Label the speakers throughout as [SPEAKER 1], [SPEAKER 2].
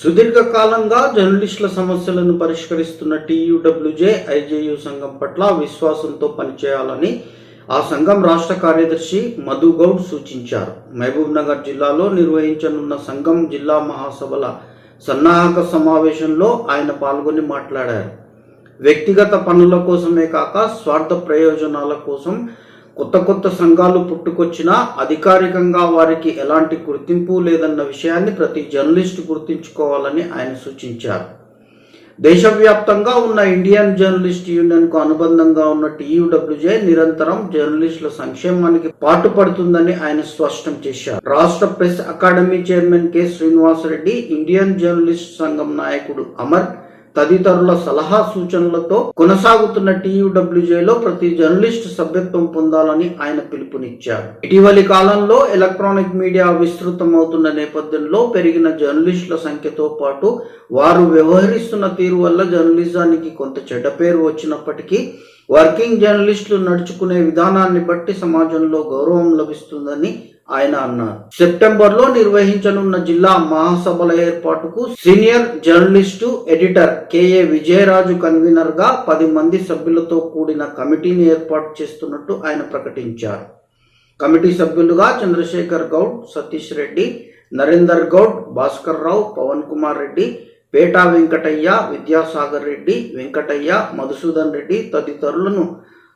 [SPEAKER 1] సుదీర్ఘకాలంగా జర్నలిస్టుల సమస్యలను పరిష్కరిస్తున్న TUWJ IJU సంఘం పట్ల విశ్వాసంతో పనిచేయాలని ఆ సంఘం రాష్ట్ర కార్యదర్శి మధు గౌడ్ సూచించారు. మహబూబ్నగర్ జిల్లాలో నిర్వహించనున్న సంఘం జిల్లా మహాసభల సన్నాహక సమావేశంలో ఆయన పాల్గొని మాట్లాడారు. వ్యక్తిగత పనుల కోసమే కాక స్వార్థ ప్రయోజనాల కోసం కొత్త కొత్త సంఘాలు పుట్టుకొచ్చినా అధికారికంగా వారికి ఎలాంటి గుర్తింపు లేదన్న విషయాన్ని ప్రతి జర్నలిస్ట్ గుర్తించుకోవాలని ఆయన సూచించారు. దేశవ్యాప్తంగా ఉన్న ఇండియన్ జర్నలిస్ట్ యూనియన్కు అనుబంధంగా ఉన్న టీయూడబ్ల్యూజే నిరంతరం జర్నలిస్టుల సంక్షేమానికి పాటుపడుతుందని ఆయన స్పష్టం చేశారు. రాష్ట్ర press academy chairman K Srinivasareddy Indian journalist సంఘం నాయకుడు అమర్ తదితరుల సలహా సూచనలతో కొనసాగుతున్న టీయూడబ్ల్యూజేలో ప్రతి జర్నలిస్ట్ సభ్యత్వం పొందాలని ఆయన పిలుపునిచ్చారు. ఇటీవలి కాలంలో ఎలక్ట్రానిక్ మీడియా విస్తృతమవుతున్న నేపథ్యంలో పెరిగిన జర్నలిస్టుల సంఖ్యతో పాటు వారు వ్యవహరిస్తున్న తీరు వల్ల జర్నలిజానికి కొంత చెడ్డ పేరు వచ్చినప్పటికీ వర్కింగ్ జర్నలిస్టులు నడుచుకునే విధానాన్ని బట్టి సమాజంలో గౌరవం లభిస్తుందని ఆయన అన్నారు. సెప్టెంబర్లో నిర్వహించనున్న జిల్లా మహాసభల ఏర్పాటుకు senior journalist editor K A Vijayaraju కన్వీనర్గా పది మంది సభ్యులతో కూడిన కమిటీని ఏర్పాటు చేస్తున్నట్టు ఆయన ప్రకటించారు. కమిటీ సభ్యులుగా చంద్రశేఖర్ గౌడ్ సతీష్ రెడ్డి నరేందర్ గౌడ్ భాస్కర్ రావు పవన్ కుమార్ రెడ్డి పేటా వెంకటయ్య విద్యాసాగర్ రెడ్డి వెంకటయ్య మధుసూదన్ రెడ్డి తదితరులను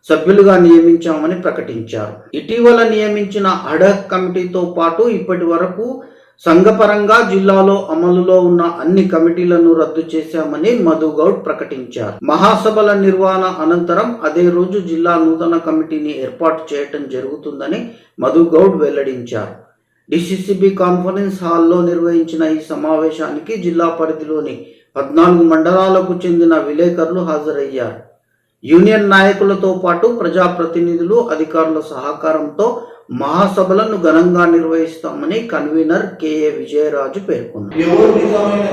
[SPEAKER 1] సభ్యులుగా నియమించామని ప్రకటించారు. ఇటీవల నియమించిన అడక్ కమిటీతో పాటు ఇప్పటి వరకు సంఘపరంగా జిల్లాలో అమలులో ఉన్న అన్ని కమిటీలను రద్దు చేశామని మధుగౌడ్ ప్రకటించారు. మహాసభల నిర్వహణ అనంతరం అదే రోజు జిల్లా నూతన కమిటీని ఏర్పాటు చేయటం జరుగుతుందని మధుగౌడ్ వెల్లడించారు. డిసిసిబి కాన్ఫరెన్స్ హాల్లో నిర్వహించిన ఈ సమావేశానికి జిల్లా పరిధిలోని పద్నాలుగు మండలాలకు చెందిన విలేకరులు హాజరయ్యారు. యూనియన్ నాయకులతో పాటు ప్రజాప్రతినిధులు అధికారుల సహకారంతో మహాసభలను ఘనంగా నిర్వహిస్తామని కన్వీనర్ కెఏ విజయరాజు పేర్కొన్నారు.
[SPEAKER 2] ఎవరు నిజమైన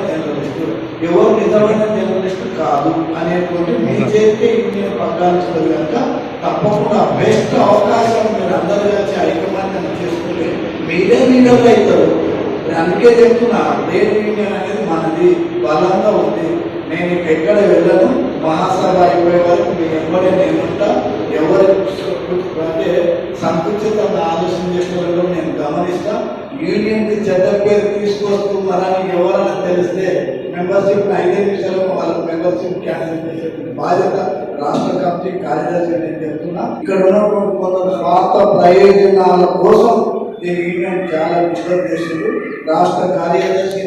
[SPEAKER 2] ఎవరు నిజమైన జర్నలిస్ట్ కాదు అనేటువంటి యూనియన్ కనుక తప్పకుండా బెస్ట్ అవకాశం మీరు అందరూ కలిసి ఐకమత్యం చేసుకుంటే మీరే లీడర్లు అవుతారు. అందుకే చెప్తున్నా యూనియన్ అనేది మనది బలంగా ఉంది. నేను ఎక్కడ వెళ్ళను మహాసభ అయిపోయే వరకు మీ ఎవరే నేనుంటా ఎవరు అంటే సంకుచితంగా ఆలోచన చేసిన వాళ్ళు నేను గమనిస్తా. యూనియన్కి చెడ్డ పేరు తీసుకొస్తున్నారని ఎవరైనా తెలిస్తే మెంబర్షిప్ ఐదే నిమిషాలకు వాళ్ళ మెంబర్షిప్ క్యాన్సిల్ చేసే బాధ్యత రాష్ట్ర కమిటీ కార్యదర్శి నేను చెప్తున్నా. ఇక్కడ ఉన్నటువంటి కొంత స్వార్థ ప్రయోజనాల కోసం నేను యూనియన్ చాలా విషయం చేసిండు రాష్ట్ర కార్యదర్శి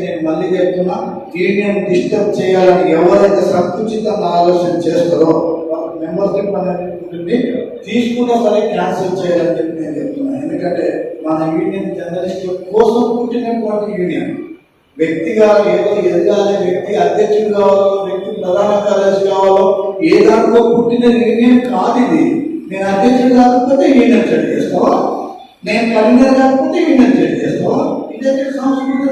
[SPEAKER 2] చెప్తున్నా యూనియన్ డిస్టర్బ్ చేయాలని ఎవరైతే సంకుచితంగా ఆలోచన చేస్తారో మెంబర్షిప్ అనేది ఉంటుంది. తీసుకున్నా సరే క్యాన్సిల్ చేయాలని చెప్పి నేను చెప్తున్నాను ఎందుకంటే మన యూనియన్ జర్నలిస్ట్ కోసం పుట్టినటువంటి యూనియన్. వ్యక్తిగా ఏదో ఎదగాలి వ్యక్తి అధ్యక్షుడు కావాలో వ్యక్తి ప్రధాన కార్యదర్శి కావాలో ఏ దాంట్లో పుట్టిన యూనియన్ కాదు ఇది. నేను అధ్యక్షుడు కాకపోతే యూనియన్ చెడు చేస్తావా? నేను కన్వీనర్ కాకపోతే యూనియన్ చెడు చేస్తావా? ఇదే సంస్కృతి